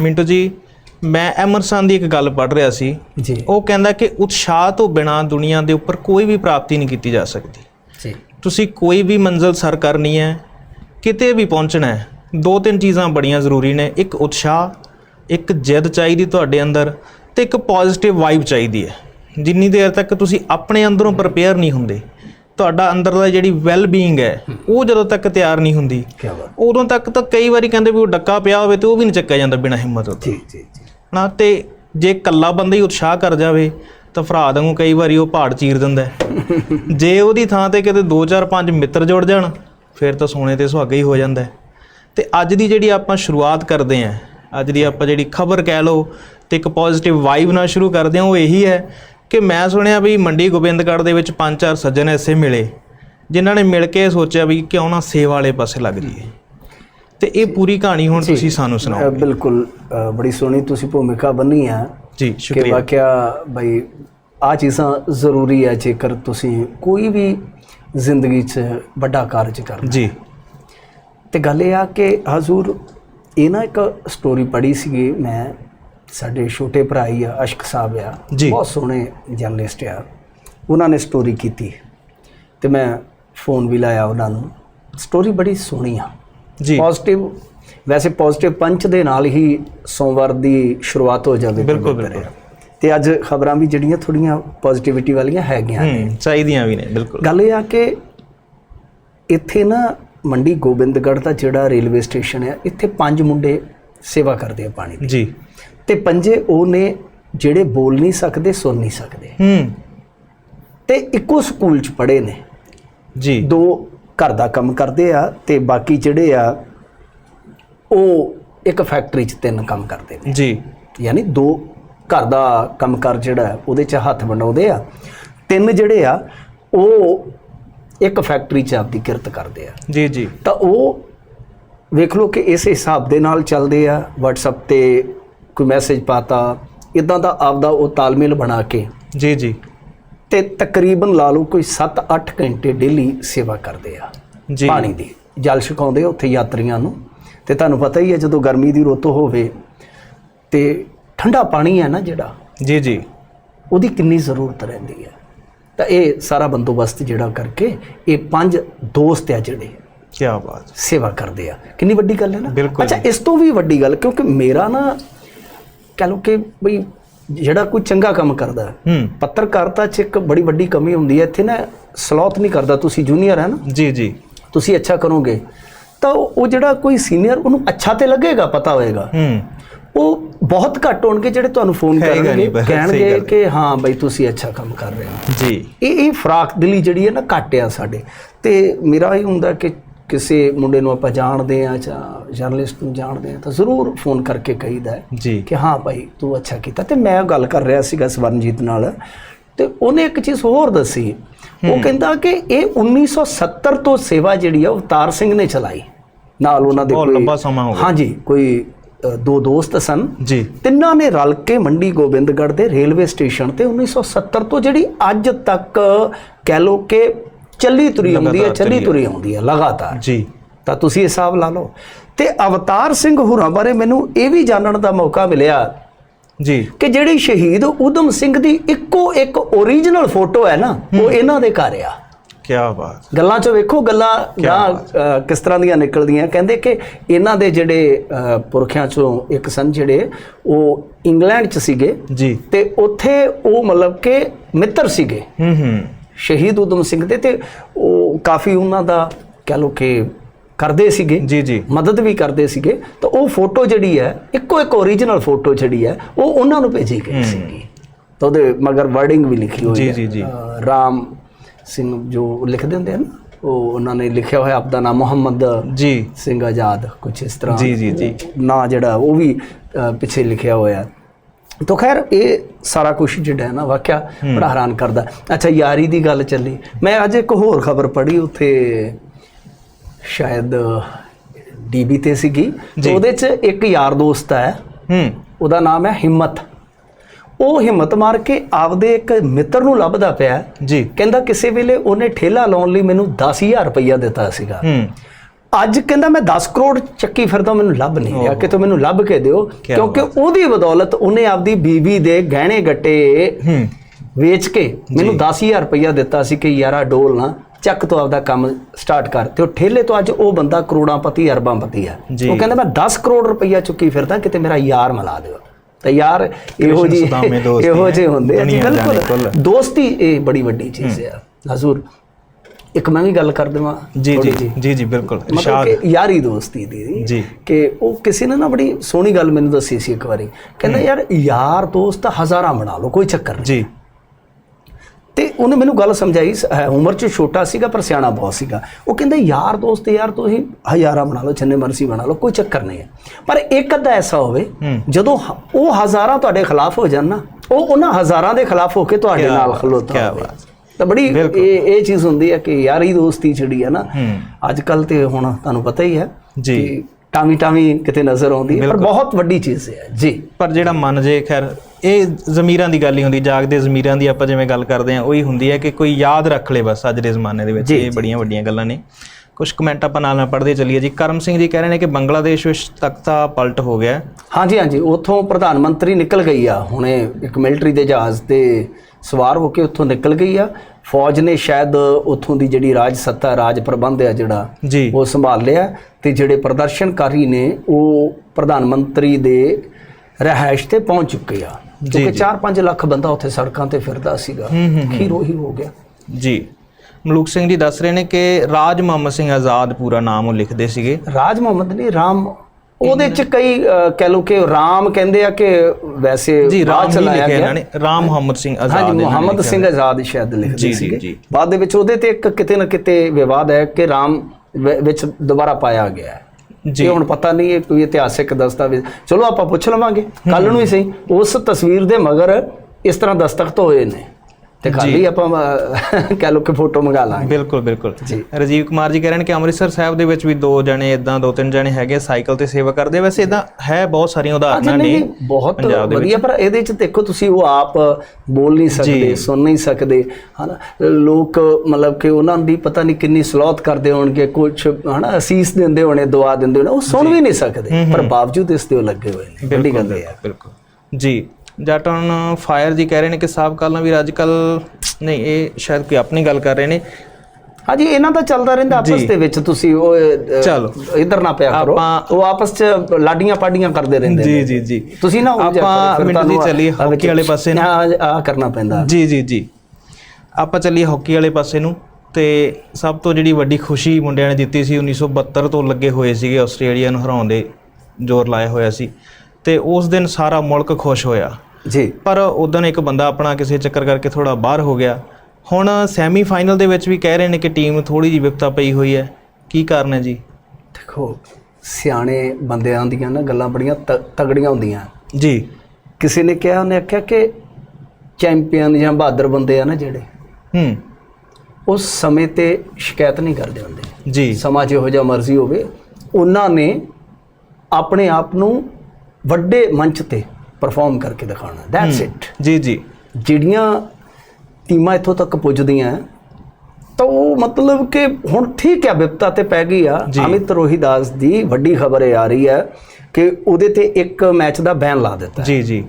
ਮਿੰਟੂ ਜੀ ਮੈਂ ਐਮਰਸਨ ਦੀ ਇੱਕ ਗੱਲ ਪੜ੍ਹ ਰਿਹਾ ਸੀ। ਜੀ। ਉਹ ਕਹਿੰਦਾ ਕਿ ਉਤਸ਼ਾਹ ਤੋਂ ਬਿਨਾ ਦੁਨੀਆ ਦੇ ਉੱਪਰ ਕੋਈ ਵੀ ਪ੍ਰਾਪਤੀ ਨਹੀਂ ਕੀਤੀ ਜਾ ਸਕਦੀ। ਜੀ। ਤੁਸੀਂ ਕੋਈ ਵੀ ਮੰਜ਼ਲ ਸਰ ਕਰਨੀ ਹੈ ਕਿਤੇ ਵੀ ਪਹੁੰਚਣਾ ਹੈ ਦੋ ਤਿੰਨ ਚੀਜ਼ਾਂ ਬੜੀਆਂ ਜ਼ਰੂਰੀ ਨੇ ਇੱਕ ਉਤਸ਼ਾਹ ਇੱਕ ਜਿੱਦ ਚਾਹੀਦੀ ਤੁਹਾਡੇ ਅੰਦਰ ਤੇ ਇੱਕ ਪੋਜ਼ਿਟਿਵ ਵਾਈਬ ਚਾਹੀਦੀ ਹੈ। ਜਿੰਨੀ ਦੇਰ ਤੱਕ ਤੁਸੀਂ ਆਪਣੇ ਅੰਦਰੋਂ ਪ੍ਰਪੇਅਰ ਨਹੀਂ ਹੁੰਦੇ ਤੁਹਾਡਾ ਅੰਦਰਲਾ ਜਿਹੜੀ ਵੈਲ ਬੀਇੰਗ ਹੈ ਉਹ ਜਦੋਂ ਤੱਕ ਤਿਆਰ ਨਹੀਂ ਹੁੰਦੀ ਕੀ ਬਾਤ ਉਦੋਂ ਤੱਕ ਤਾਂ ਕਈ ਵਾਰੀ ਕਹਿੰਦੇ ਵੀ ਉਹ ਡੱਕਾ ਪਿਆ ਹੋਵੇ ਤੇ ਉਹ ਵੀ ਨਹੀਂ ਚੱਕਿਆ ਜਾਂਦਾ ਬਿਨਾਂ ਹਿੰਮਤ ਤੋਂ ਜੀ ਜੀ ਜੀ ਨਾ ਤੇ ਜੇ ਇਕੱਲਾ ਬੰਦਾ ਹੀ ਉਤਸ਼ਾਹ ਕਰ ਜਾਵੇ ਤਾਂ ਭਰਾ ਵਾਂਗੂ ਕਈ ਵਾਰੀ ਉਹ ਪਹਾੜ ਚੀਰ ਦਿੰਦਾ ਹੈ। ਜੇ ਉਹਦੀ ਥਾਂ ਤੇ ਕਿਤੇ 2 4 5 ਮਿੱਤਰ ਜੁੜ ਜਾਣ ਫਿਰ ਤਾਂ ਸੋਨੇ ਤੇ ਸੁਹਾਗਾ ਹੀ ਹੋ ਜਾਂਦਾ। ਤੇ ਅੱਜ ਦੀ ਜਿਹੜੀ ਆਪਾਂ ਸ਼ੁਰੂਆਤ ਕਰਦੇ ਆਂ ਅੱਜ ਦੀ ਆਪਾਂ ਜਿਹੜੀ ਖਬਰ ਕਹਿ ਲਓ ਤੇ ਇੱਕ ਪੋਜ਼ਿਟਿਵ ਵਾਈਬ ਨਾਲ ਸ਼ੁਰੂ ਕਰਦੇ ਆਂ ਉਹ ਇਹੀ ਹੈ ਕਿ ਮੈਂ ਸੁਣਿਆ ਵੀ ਮੰਡੀ ਗੋਬਿੰਦਗੜ੍ਹ ਦੇ ਵਿੱਚ ਪੰਜ ਚਾਰ ਸੱਜਣ ਐਸੇ ਮਿਲੇ ਜਿਨ੍ਹਾਂ ਨੇ ਮਿਲ ਕੇ ਸੋਚਿਆ ਵੀ ਕਿਉਂ ਨਾ ਸੇਵਾ ਵਾਲੇ ਪਾਸੇ ਲੱਗ ਜਾਈਏ। ਤੇ ਇਹ ਪੂਰੀ ਕਹਾਣੀ ਹੁਣ ਤੁਸੀਂ ਸਾਨੂੰ ਸੁਣਾਓ ਬਿਲਕੁਲ ਬੜੀ ਸੋਹਣੀ ਤੁਸੀਂ ਭੂਮਿਕਾ ਬੰਨੀ ਆ। ਜੀ ਕਿ ਸ਼ੁਕਰੀਆ। ਵਾਕਿਆ ਬਈ ਆ ਚੀਜ਼ਾਂ ਜ਼ਰੂਰੀ ਹੈ ਜੇਕਰ ਤੁਸੀਂ ਕੋਈ ਵੀ ਜ਼ਿੰਦਗੀ 'ਚ ਵੱਡਾ ਕਾਰਜ ਕਰਨਾ ਜੀ। ਤੇ ਗੱਲ ਇਹ ਆ ਕਿ ਹਜ਼ੂਰ ਇਹ ਨਾ ਇੱਕ ਸਟੋਰੀ ਪੜ੍ਹੀ ਸੀਗੀ ਮੈਂ ਸਾਡੇ ਛੋਟੇ ਭਰਾ ਹੀ ਆ ਅਸ਼ਕ ਸਾਹਿਬ ਆ। ਜੀ। ਬਹੁਤ ਸੋਹਣੇ ਜਰਨਲਿਸਟ ਆ। ਉਹਨਾਂ ਨੇ ਸਟੋਰੀ ਕੀਤੀ। ਤੇ ਮੈਂ ਫੋਨ ਵੀ ਲਾਇਆ ਉਹਨਾਂ ਨੂੰ। ਸਟੋਰੀ ਬੜੀ ਸੋਹਣੀ ਆ। ਜੀ। ਪੋਜ਼ਿਟਿਵ ਵੈਸੇ ਪੋਜ਼ਿਟਿਵ ਪੰਚ ਦੇ ਨਾਲ ਹੀ ਸੋਮਵਾਰ ਦੀ ਸ਼ੁਰੂਆਤ ਹੋ ਜਾਵੇ ਬਿਲਕੁਲ, ਬਿਲਕੁਲ। ਬਿਲਕੁਲ। ਤੇ ਅੱਜ ਖਬਰਾਂ ਵੀ ਜਿਹੜੀਆਂ ਥੋੜੀਆਂ ਪੋਜ਼ਿਟਿਵਿਟੀ ਵਾਲੀਆਂ ਹੈਗੀਆਂ ਹੂੰ ਚਾਹੀਦੀਆਂ ਵੀ ਨੇ ਬਿਲਕੁਲ। ਗੱਲ ਇਹ ਆ ਕਿ ਇੱਥੇ ਨਾ ਮੰਡੀ ਗੋਬਿੰਦਗੜ੍ਹ ਦਾ ਜਿਹੜਾ ਰੇਲਵੇ ਸਟੇਸ਼ਨ ਹੈ ਇੱਥੇ ਪੰਜ ਮੁੰਡੇ ਸੇਵਾ ਕਰਦੇ ਆ ਪਾਣੀ ਦੀ। ਜੀ। ਤੇ ਪੰਜੇ ਉਹ ਨੇ ਜਿਹੜੇ ਬੋਲ ਨਹੀਂ ਸਕਦੇ ਸੁਣ ਨਹੀਂ ਸਕਦੇ। ਹੂੰ। ਤੇ ਇੱਕੋ ਸਕੂਲ 'ਚ ਪੜ੍ਹੇ ਨੇ। ਜੀ। ਦੋ ਘਰ ਦਾ ਕੰਮ ਕਰਦੇ ਆ ਤੇ ਬਾਕੀ ਜਿਹੜੇ ਆ ਉਹ ਇੱਕ ਫੈਕਟਰੀ 'ਚ ਤਿੰਨ ਕੰਮ ਕਰਦੇ ਨੇ। ਜੀ। ਯਾਨੀ ਦੋ ਘਰ ਦਾ ਕੰਮਕਾਰ ਜਿਹੜਾ ਉਹਦੇ 'ਚ ਹੱਥ ਵੰਡਾਉਂਦੇ ਆ। ਤਿੰਨ ਜਿਹੜੇ ਆ ਉਹ ਇੱਕ ਫੈਕਟਰੀ 'ਚ ਆਪਦੀ ਕਿਰਤ ਕਰਦੇ ਆ। ਜੀ ਜੀ। ਤਾਂ ਉਹ ਵੇਖ ਲਓ ਕਿ ਇਸ ਹਿਸਾਬ ਦੇ ਨਾਲ ਚੱਲਦੇ ਆ WhatsApp ਤੇ ਕੋਈ ਮੈਸੇਜ ਪਾਤਾ ਇਦਾਂ ਦਾ ਆਪਦਾ ਉਹ ਤਾਲਮੇਲ ਬਣਾ ਕੇ। ਜੀ ਜੀ। ਤੇ ਤਕਰੀਬਨ ਲਾ ਲਓ ਕੋਈ 7-8 ਘੰਟੇ ਡੇਲੀ ਸੇਵਾ ਕਰਦੇ ਆ। ਜੀ। ਪਾਣੀ ਦੀ। ਜਲ ਛਕਾਉਂਦੇ ਉੱਥੇ ਯਾਤਰੀਆਂ ਨੂੰ। ਤੇ ਤੁਹਾਨੂੰ ਪਤਾ ਹੀ ਹੈ ਜਦੋਂ ਗਰਮੀ ਦੀ ਰੁੱਤ ਹੋਵੇ ਤੇ ਠੰਡਾ ਪਾਣੀ ਹੈ ਨਾ ਜਿਹੜਾ ਜੀ ਜੀ। ਉਹਦੀ ਕਿੰਨੀ ਜ਼ਰੂਰਤ ਰਹਿੰਦੀ ਹੈ। ਤਾਂ ਇਹ ਸਾਰਾ ਬੰਦੋਬਸਤ ਜਿਹੜਾ ਕਰਕੇ ਇਹ ਪੰਜ ਦੋਸਤ ਆ ਜਿਹੜੇ ਕੀ ਬਾਤ। ਸੇਵਾ ਕਰਦੇ ਆ। ਕਿੰਨੀ ਵੱਡੀ ਗੱਲ ਹੈ ਨਾ? ਅੱਛਾ ਇਸ ਤੋਂ ਵੀ ਵੱਡੀ ਗੱਲ ਕਿਉਂਕਿ ਮੇਰਾ ਨਾ ਕਹ ਲਓ ਕਿ ਬਈ ਜਿਹੜਾ ਕੋਈ ਚੰਗਾ ਕੰਮ ਕਰਦਾ ਹੈ, ਪੱਤਰਕਾਰਤਾ 'ਚ ਇੱਕ ਬੜੀ ਵੱਡੀ ਕਮੀ ਹੁੰਦੀ ਹੈ ਇੱਥੇ ਨਾ ਸਲੋਥ ਨਹੀਂ ਕਰਦਾ ਤੁਸੀਂ ਜੂਨੀਅਰ ਹੈ ਨਾ? ਜੀ ਜੀ। ਤੁਸੀਂ ਅੱਛਾ ਕਰੋਗੇ ਤਾਂ ਉਹ ਜਿਹੜਾ ਕੋਈ ਸੀਨੀਅਰ ਉਹਨੂੰ ਅੱਛਾ ਤੇ ਲੱਗੇਗਾ ਪਤਾ ਹੋਏਗਾ। ਹੂੰ। ਉਹ ਬਹੁਤ ਘੱਟ ਹੋਣਗੇ ਜਿਹੜੇ ਤੁਹਾਨੂੰ ਫੋਨ ਕਰਨਗੇ ਕਹਿਣਗੇ। ਕਿ ਹਾਂ ਬਈ ਤੁਸੀਂ ਅੱਛਾ ਕੰਮ ਕਰ ਰਹੇ ਹੋ। ਜੀ। ਇਹ ਇਹ ਫਰਾਕ ਦਿਲੀ ਜਿਹੜੀ ਹੈ ਨਾ ਘੱਟ ਆ ਸਾਡੇ। ਤੇ ਮੇਰਾ ਇਹ ਹੁੰਦਾ ਕਿ ਕਿਸੇ ਮੁੰਡੇ ਨੂੰ ਆਪਾਂ ਜਾਣਦੇ ਆ ਜਾਂ ਜਰਨਲਿਸਟ ਨੂੰ ਜਾਣਦੇ ਆ ਤਾਂ ਜ਼ਰੂਰ ਫੋਨ ਕਰਕੇ ਕਹੀਦਾ ਹੈ ਜੀ। ਕਿ ਹਾਂ ਭਾਈ ਤੂੰ ਅੱਛਾ ਕੀਤਾ ਤੇ ਮੈਂ ਗੱਲ ਕਰ ਰਿਹਾ ਸੀਗਾ ਸਵਰਨਜੀਤ ਨਾਲ ਤੇ ਉਹਨੇ ਇੱਕ ਚੀਜ਼ ਹੋਰ ਦੱਸੀ। ਉਹ ਕਹਿੰਦਾ ਕਿ ਇਹ 1970 ਤੋਂ ਸੇਵਾ ਜਿਹੜੀ ਆ ਅਵਤਾਰ ਸਿੰਘ ਨੇ ਚਲਾਈ। ਨਾਲ ਉਹਨਾਂ ਦੇ ਕੋਈ- ਲੰਬਾ ਸਮਾਂ ਹੋ ਗਿਆ। ਹਾਂਜੀ ਕੋਈ ਦੋ ਦੋਸਤ ਸਨ। ਜੀ। ਤਿੰਨਾਂ ਨੇ ਰਲ ਕੇ ਮੰਡੀ ਗੋਬਿੰਦਗੜ੍ਹ ਦੇ ਰੇਲਵੇ ਸਟੇਸ਼ਨ ਤੇ 1970 ਤੋਂ ਜਿਹੜੀ ਅੱਜ ਤੱਕ ਕਹਿ ਲੋ ਕਿ ਚੱਲੀ ਤੁਰੀ ਆਉਂਦੀ ਹੈ ਚੱਲੀ ਤੁਰੀ ਆਉਂਦੀ ਹੈ। ਲਗਾਤਾਰ। ਜੀ। ਤਾਂ ਤੁਸੀਂ ਹਿਸਾਬ ਲਾ ਲਓ। ਤੇ ਅਵਤਾਰ ਸਿੰਘ ਹੋਰਾਂ ਬਾਰੇ ਮੈਨੂੰ ਇਹ ਵੀ ਜਾਣਨ ਦਾ ਮੌਕਾ ਮਿਲਿਆ ਜੀ। ਕਿ ਜਿਹੜੀ ਸ਼ਹੀਦ ਊਧਮ ਸਿੰਘ ਦੀ ਇੱਕੋ ਇੱਕ ਓਰੀਜਨਲ ਫੋਟੋ ਹੈ ਨਾ ਉਹ ਇਹਨਾਂ ਦੇ ਘਰ ਆ। ਕੀ ਬਾਤ। ਗੱਲਾਂ 'ਚ ਵੇਖੋ ਗੱਲਾਂ ਅ, ਕਿਸ ਤਰ੍ਹਾਂ ਦੀਆਂ ਨਿਕਲਦੀਆਂ। ਕਹਿੰਦੇ ਕਿ ਇਹਨਾਂ ਦੇ ਜਿਹੜੇ ਪੁਰਖਿਆਂ 'ਚੋਂ ਇੱਕ ਸਨ ਜਿਹੜੇ ਉਹ ਇੰਗਲੈਂਡ 'ਚ ਸੀਗੇ ਜੀ। ਤੇ ਉੱਥੇ ਉਹ ਮਤਲਬ ਕਿ ਮਿੱਤਰ ਸੀਗੇ। ਹੂੰ ਹੂੰ। ਸ਼ਹੀਦ ਊਧਮ ਸਿੰਘ ਦੇ ਤੇ ਉਹ ਕਾਫੀ ਉਹਨਾਂ ਦਾ ਕਹਿ ਲੋ ਕਿ ਕਰਦੇ ਸੀਗੇ ਜੀ ਜੀ। ਮਦਦ ਵੀ ਕਰਦੇ ਸੀਗੇ। ਤਾਂ ਉਹ ਫੋਟੋ ਜਿਹੜੀ ਹੈ ਇੱਕੋ ਇੱਕ ਓਰੀਜਨਲ ਫੋਟੋ ਜਿਹੜੀ ਹੈ ਉਹ ਉਹਨਾਂ ਨੂੰ ਭੇਜੀ ਗਈ ਸੀਗੀ। ਤਾਂ ਉਹਦੇ ਮਗਰ ਵਰਡਿੰਗ ਵੀ ਲਿਖੀ ਹੋਈ ਜੀ, ਹੈ। ਜੀ, ਜੀ। ਅ, ਰਾਮ ਸਿੰਘ ਜੋ ਲਿਖਦੇ ਹੁੰਦੇ ਹਨ ਉਹ ਉਹਨਾਂ ਨੇ ਲਿਖਿਆ ਹੋਇਆ ਆਪਦਾ ਨਾਮ ਮੁਹੰਮਦ ਜੀ। ਸਿੰਘ ਆਜ਼ਾਦ ਕੁਝ ਇਸ ਤਰ੍ਹਾਂ। ਜੀ, ਜੀ, ਜੀ। ਨਾਂ ਜਿਹੜਾ ਉਹ ਵੀ ਪਿੱਛੇ ਲਿਖਿਆ ਹੋਇਆ। ਤਾਂ ਖੈਰ ਇਹ ਸਾਰਾ ਕੁਝ ਜਿਹੜਾ ਹੈ ਨਾ ਵਾਕਿਆ ਬੜਾ ਹੈਰਾਨ ਕਰਦਾ ਅੱਛਾ ਯਾਰੀ ਦੀ ਗੱਲ ਚੱਲੀ। ਮੈਂ ਅੱਜ ਇੱਕ ਹੋਰ ਖਬਰ ਪੜ੍ਹੀ ਉੱਥੇ ਸ਼ਾਇਦ ਡੀਬੀ ਤੇ ਸੀਗੀ। ਉਹਦੇ 'ਚ ਇੱਕ ਯਾਰ ਦੋਸਤ ਹੈ ਹੂੰ। ਉਹਦਾ ਨਾਮ ਹੈ ਹਿੰਮਤ। ਉਹ ਹਿੰਮਤ ਮਾਰ ਕੇ ਆਪਦੇ ਇੱਕ ਮਿੱਤਰ ਨੂੰ ਲੱਭਦਾ ਪਿਆ ਜੀ। ਕਹਿੰਦਾ ਕਿਸੇ ਵੇਲੇ ਉਹਨੇ ਠੇਲਾ ਲਾਉਣ ਲਈ ਮੈਨੂੰ 10000 ਰੁਪਈਆ ਦਿੱਤਾ ਸੀਗਾ। ਹੂੰ। ਅੱਜ ਕਹਿੰਦਾ ਮੈਂ 10 ਕਰੋੜ ਚੱਕੀ ਫਿਰਦਾ ਮੈਨੂੰ ਲੱਭ ਨਹੀਂ ਰਿਹਾ। ਕਿ ਤੂੰ ਮੈਨੂੰ ਲੱਭ ਕੇ ਦਿਓ ਕਿਉਂਕਿ ਉਹਦੀ ਬਦੌਲਤ ਉਹਨੇ ਆਪਦੀ ਬੀਵੀ ਦੇ ਗਹਿਣੇ ਗੱਟੇ ਵੇਚ ਕੇ ਮੈਨੂੰ 10000 ਰੁਪਇਆ ਦਿੱਤਾ ਸੀ ਕਿ ਯਾਰਾ ਡੋਲ ਨਾ ਚੱਕ ਤੋਂ ਆਪਦਾ ਕੰਮ ਸਟਾਰਟ ਕਰ। ਤੇ ਉਹ ਠੇਲੇ ਤੋਂ ਅੱਜ ਉਹ ਬੰਦਾ ਕਰੋੜਾਂਪਤੀ ਅਰਬਾਂਪਤੀ ਆ। ਉਹ ਕਹਿੰਦਾ ਮੈਂ 10 ਕਰੋੜ ਰੁਪਇਆ ਚੁੱਕੀ ਫਿਰਦਾ ਕਿਤੇ ਮੇਰਾ ਯਾਰ ਮਿਲਾ ਦਿਓ। ਤੇ ਯਾਰ ਇਹੋ ਜੀ ਇਹੋ ਹੁੰਦੇ ਆ। ਜੀ ਜਾਣੇ ਬਿਲਕੁਲ। ਕੁੱਲ। ਦੋਸਤੀ ਇਹ ਬੜੀ ਵੱਡੀ ਚੀਜ਼ ਹੈ। ਹਜ਼ੂਰ। ਇੱਕ ਮੈਂ ਵੀ ਗੱਲ ਕਰ ਦੇਵਾਂ ਜੀ ਜੀ ਜੀ ਜੀ ਬਿਲਕੁਲ। ਮਤਲਬ ਕਿ ਯਾਰੀ ਦੋਸਤੀ ਦੀ ਜੀ। ਕਿ ਉਹ ਕਿਸੇ ਨੇ ਨਾ ਬੜੀ ਸੋਹਣੀ ਗੱਲ ਮੈਨੂੰ ਦੱਸੀ ਸੀ ਇੱਕ ਵਾਰੀ। ਕਹਿੰਦਾ ਯਾਰ ਯਾਰ ਦੋਸਤ ਹਜ਼ਾਰਾਂ ਬਣਾ ਲਓ ਕੋਈ ਚੱਕਰ ਨਹੀਂ। ਜੀ। ਤੇ ਉਹਨੇ ਮੈਨੂੰ ਗੱਲ ਸਮਝਾਈ ਉਮਰ 'ਚ ਛੋਟਾ ਸੀਗਾ ਪਰ ਸਿਆਣਾ ਬਹੁਤ ਸੀਗਾ। ਉਹ ਕਹਿੰਦਾ ਯਾਰ ਦੋਸਤ ਯਾਰ ਤੁਸੀਂ ਹਜ਼ਾਰਾਂ ਬਣਾ ਲਓ ਜਿੰਨੇ ਮਰਜ਼ੀ ਬਣਾ ਲਓ ਕੋਈ ਚੱਕਰ ਨਹੀਂ ਹੈ। ਪਰ ਇੱਕ ਅੱਧਾ ਐਸਾ ਹੋਵੇ। ਜਦੋਂ ਉਹ ਹਜ਼ਾਰਾਂ ਤੁਹਾਡੇ ਖਿਲਾਫ ਹੋ ਜਾਣ ਨਾ ਉਹ ਉਹਨਾਂ ਹਜ਼ਾਰਾਂ ਦੇ ਖਿਲਾਫ ਹੋ ਕੇ ਤੁਹਾਡੇ ਨਾਲ ਖਲੋਤਾ ਹੋਵੇ। ਬਾਤ। ਤਾਂ ਬੜੀ। ਇਹ ਇਹ ਚੀਜ਼ ਹੁੰਦੀ ਹੈ ਕਿ ਯਾਰੀ ਦੋਸਤੀ ਜਿਹੜੀ ਹੈ ਨਾ ਅੱਜ ਕੱਲ ਤੇ ਹੁਣ ਤੁਹਾਨੂੰ ਪਤਾ ਹੀ ਹੈ ਜੀ। ਟਾਵੀ ਟਾਵੀ ਕਿਤੇ ਨਜ਼ਰ ਆਉਂਦੀ ਹੈ ਪਰ ਬਹੁਤ ਵੱਡੀ ਚੀਜ਼ ਹੈ। ਜੀ। ਪਰ ਜਿਹੜਾ ਮਨ ਜੇ ਖੈਰ ਇਹ ਜ਼ਮੀਰਾਂ ਦੀ ਗੱਲ ਹੀ ਹੁੰਦੀ ਜਾਗਦੇ ਜ਼ਮੀਰਾਂ ਦੀ ਆਪਾਂ ਜਿਵੇਂ ਗੱਲ ਕਰਦੇ ਆ ਉਹੀ ਹੁੰਦੀ ਹੈ ਕਿ ਕੋਈ ਯਾਦ ਰੱਖ ਲੇ ਬਸ ਅੱਜ ਦੇ ਜ਼ਮਾਨੇ ਦੇ ਵਿੱਚ। ਇਹ ਬੜੀਆਂ ਵੱਡੀਆਂ ਗੱਲਾਂ ਨੇ। ਕੁਝ ਕਮੈਂਟ ਆਪਾਂ ਨਾਲ ਨਾਲ ਪੜ੍ਹਦੇ ਚੱਲੀਏ ਜੀ। ਕਰਮ ਸਿੰਘ ਜੀ ਕਹਿ ਰਹੇ ਨੇ ਕਿ ਬੰਗਲਾਦੇਸ਼ ਵਿੱਚ ਤਖਤਾ ਪਲਟ ਹੋ ਗਿਆ ਹਾਂਜੀ ਹਾਂਜੀ। ਉੱਥੋਂ ਪ੍ਰਧਾਨ ਮੰਤਰੀ ਨਿਕਲ ਗਈ ਆ। ਹੁਣੇ ਇੱਕ ਮਿਲਟਰੀ ਦੇ ਜਹਾਜ਼ ਤੇ ਸਵਾਰ ਹੋ ਕੇ ਉੱਥੋਂ ਨਿਕਲ ਗਈ ਆ। ਫੌਜ ਨੇ ਸ਼ਾਇਦ ਉੱਥੋਂ ਦੀ ਜਿਹੜੀ ਰਾਜ ਸੱਤਾ ਰਾਜ ਪ੍ਰਬੰਧ ਆ ਜਿਹੜਾ ਉਹ ਸੰਭਾਲ ਲਿਆ। ਤੇ ਜਿਹੜੇ ਪ੍ਰਦਰਸ਼ਨਕਾਰੀ ਨੇ ਉਹ ਪ੍ਰਧਾਨ ਮੰਤਰੀ ਦੇ ਰਹਿائش ਤੇ ਪਹੁੰਚ ਚੁੱਕੇ ਆ। ਕਿਉਂਕਿ 4-5 ਲੱਖ ਬੰਦਾ ਉੱਥੇ ਸੜਕਾਂ ਤੇ ਫਿਰਦਾ ਸੀਗਾ। ਖੀਰ ਉਹੀ ਹੋ ਗਿਆ। ਜੀ। ਮਲੂਕ ਸਿੰਘ ਜੀ ਦੱਸ ਰਹੇ ਨੇ ਕਿ ਰਾਜ ਮੁਹੰਮਦ ਸਿੰਘ ਆਜ਼ਾਦ ਪੂਰਾ ਨਾਮ ਉਹ ਲਿਖਦੇ ਸੀਗੇ। ਰਾਜ ਮੁਹੰਮਦ ਨੇ ਰਾਮ। ਉਹਦੇ ਚ ਕਈ ਕਹਿ ਲੋ ਕਿ ਰਾਮ ਕਹਿੰਦੇ ਆ ਕਿ ਵੈਸੇ ਜੀ ਰਾਮ ਬਾਅਦ ਚ ਹੀ ਲਾਇਆ ਲਿਖਿਆ ਗਿਆ। ਇਹਨਾਂ ਨੇ। ਰਾਮ ਮੁਹੰਮਦ ਸਿੰਘ ਆਜ਼ਾਦ ਹਾਂਜੀ ਮੁਹੰਮਦ ਸਿੰਘ ਆਜ਼ਾਦ ਸ਼ਾਇਦ ਲਿਖਦੇ ਸੀਗੇ। ਬਾਅਦ ਦੇ ਵਿੱਚ ਉਹਦੇ ਤੇ ਇੱਕ ਕਿਤੇ ਨਾ ਕਿਤੇ ਵਿਵਾਦ ਹੈ ਕਿ ਰਾਮ ਵਿੱਚ ਦੁਬਾਰਾ ਪਾਇਆ ਗਿਆ ਹੈ। ਜੀ। ਹੁਣ ਪਤਾ ਨਹੀਂ ਇਹ ਕੋਈ ਇਤਿਹਾਸਿਕ ਦਸਤਾਵੇਜ਼। ਚਲੋ ਆਪਾਂ ਪੁੱਛ ਲਵਾਂਗੇ। ਕੱਲ ਨੂੰ ਹੀ। ਸਹੀ। ਉਸ ਤਸਵੀਰ ਦੇ ਮਗਰ ਇਸ ਤਰ੍ਹਾਂ ਦਸਤਖਤ ਹੋਏ ਨੇ। ਤੇ ਹੀ ਆਪਾਂ ਕਹਿ ਲੋ ਕਿ ਫੋਟੋ ਮੰਗਾ ਲਾਂਗੇ। ਬਿਲਕੁਲ ਬਿਲਕੁਲ। ਰਾਜੀਵ ਕੁਮਾਰ ਜੀ ਕਹਿ ਰਹੇ ਨੇ ਕਿ ਅੰਮ੍ਰਿਤਸਰ ਸਾਹਿਬ ਦੇ ਵਿੱਚ ਵੀ ਦੋ ਜਣੇ ਇਦਾਂ ਦੋ ਤਿੰਨ ਜਣੇ ਹੈਗੇ ਸਾਈਕਲ ਤੇ ਸੇਵਾ ਕਰਦੇ। ਵੈਸੇ ਇਦਾਂ ਹੈ ਬਹੁਤ ਸਾਰੀਆਂ ਉਦਾਹਰਨਾਂ ਨੇ ਬਹੁਤ ਦੇ। ਵਧੀਆ ਪਰ ਇਹਦੇ ਚ ਦੇਖੋ ਤੁਸੀਂ ਉਹ ਆਪ ਬੋਲ ਨਹੀਂ ਸਕਦੇ ਸੁਣ ਨਹੀਂ ਸਕਦੇ ਹਨਾ? ਲੋਕ ਮਤਲਬ ਕਿ ਉਹਨਾਂ ਦੀ ਪਤਾ ਨਹੀਂ ਕਿੰਨੀ ਸਲੋਤ ਕਰਦੇ ਹੋਣਗੇ ਕੁਝ ਹਨਾ ਅਸੀਸ ਦਿੰਦੇ ਹੋਣੇ ਦੁਆ ਦਿੰਦੇ ਹੋਣੇ ਉਹ ਸੁਣ ਵੀ ਨਹੀਂ ਸਕਦੇ ਪਰ ਬਾਵਜੂਦ ਇਸ ਤੇ ਉਹ ਲੱਗੇ ਹੋਏ ਨੇ। ਹੈ। ਬਿਲਕੁਲ। ਜੀ। ਜੱਟ ਔਨ ਫਾਇਰ ਜੀ ਕਹਿ ਰਹੇ ਨੇ ਕਿ ਸਾਬਕਾ ਨਾਲ ਵੀ ਅੱਜ ਕੱਲ ਨਹੀਂ ਇਹ ਸ਼ਾਇਦ ਕੋਈ ਆਪਣੀ ਗੱਲ ਕਰ ਰਹੇ ਨੇ। ਹਾਂਜੀ ਇਹਨਾਂ ਦਾ ਚੱਲਦਾ ਰਹਿੰਦਾ ਆਪਸ ਦੇ ਵਿੱਚ ਤੁਸੀਂ ਉਹ ਚਲੋ। ਇੱਧਰ ਨਾ ਪਿਆ ਕਰੋ। ਆਪਾਂ- ਉਹ ਆਪਸ ਚ ਲਾਡੀਆਂ ਪਾਡੀਆਂ ਕਰਦੇ ਰਹਿੰਦੇ ਜੀ। ਜੀ ਜੀ। ਤੁਸੀਂ ਨਾ ਆਪਾਂ ਮਿੰਟ ਦੀ ਆ- ਹਾਕੀ ਵਾਲੇ ਪਾਸੇ ਨੂੰ। ਆ ਆ ਕਰਨਾ ਪੈਂਦਾ। ਜੀ ਜੀ ਜੀ। ਆਪਾਂ ਚੱਲੀਏ ਹਾਕੀ ਵਾਲੇ ਪਾਸੇ ਨੂੰ ਤੇ ਸਭ ਤੋਂ ਜਿਹੜੀ ਵੱਡੀ ਖੁਸ਼ੀ ਮੁੰਡਿਆਂ ਨੇ ਦਿੱਤੀ ਸੀ 1972 ਤੋਂ ਲੱਗੇ ਹੋਏ ਸੀਗੇ ਆਸਟ੍ਰੇਲੀਆ ਨੂੰ ਹਰਾਉਣ ਦੇ ਜ਼ੋਰ ਲਾਇਆ ਹੋਇਆ ਸੀ। ਤੇ ਉਸ ਦਿਨ ਸਾਰਾ ਮੁਲਕ ਖੁਸ਼ ਹੋਇਆ। ਜੀ। ਪਰ ਉਦੋਂ ਇੱਕ ਬੰਦਾ ਆਪਣਾ ਕਿਸੇ ਚੱਕਰ ਕਰਕੇ ਥੋੜਾ ਬਾਹਰ ਹੋ ਗਿਆ। ਹੁਣ ਸੈਮੀ ਫਾਈਨਲ ਦੇ ਵਿੱਚ ਵੀ ਕਹਿ ਰਹੇ ਨੇ ਕਿ ਟੀਮ ਥੋੜੀ ਜਿਹੀ ਵਿਪਤਾ ਪਈ ਹੋਈ ਹੈ। ਕੀ ਕਾਰਨ ਹੈ ਜੀ? ਦੇਖੋ ਸਿਆਣੇ ਬੰਦਿਆਂ ਦੀਆਂ ਨਾ ਗੱਲਾਂ ਬੜੀਆਂ ਤਗੜੀਆਂ ਹੁੰਦੀਆਂ। ਜੀ। ਕਿਸੇ ਨੇ ਕਿਹਾ ਉਹਨੇ ਆਖਿਆ ਕਿ ਚੈਂਪੀਅਨ ਜਾਂ ਬਹਾਦਰ ਬੰਦੇ ਆ ਨਾ ਜਿਹੜੇ ਹੂੰ। ਉਸ ਸਮੇਂ ਤੇ ਸ਼ਿਕਾਇਤ ਨਹੀਂ ਕਰਦੇ ਹੁੰਦੇ। ਜੀ। ਸਮਾਂ ਜਿਹੋ ਜਿਹਾ ਮਰਜ਼ੀ ਹੋਵੇ ਉਹਨਾਂ ਨੇ ਆਪਣੇ ਆਪ ਨੂੰ ਵੱਡੇ ਮੰਚ ਤੇ ਪਰਫਾਰਮ ਕਰਕੇ ਦਿਖਾਉਣਾ। ਦੈਟਸ ਇਟ ਜੀ ਜੀ। ਜਿਹੜੀਆਂ ਟੀਮਾਂ ਇੱਥੋਂ ਤੱਕ ਪੁੱਜਦੀਆਂ ਤਾਂ ਉਹ ਮਤਲਬ ਕਿ ਹੁਣ ਠੀਕ ਹੈ ਵਿਪਤਾ ਤੇ ਪੈ ਗਈ ਆ। ਅਮਿਤ ਰੋਹੀਦਾਸ ਦੀ ਵੱਡੀ ਖਬਰ ਆ ਰਹੀ ਹੈ ਕਿ ਉਹਦੇ ਤੇ ਇੱਕ ਮੈਚ ਦਾ ਬੈਨ ਲਾ ਦਿੱਤਾ ਜੀ ਜੀ।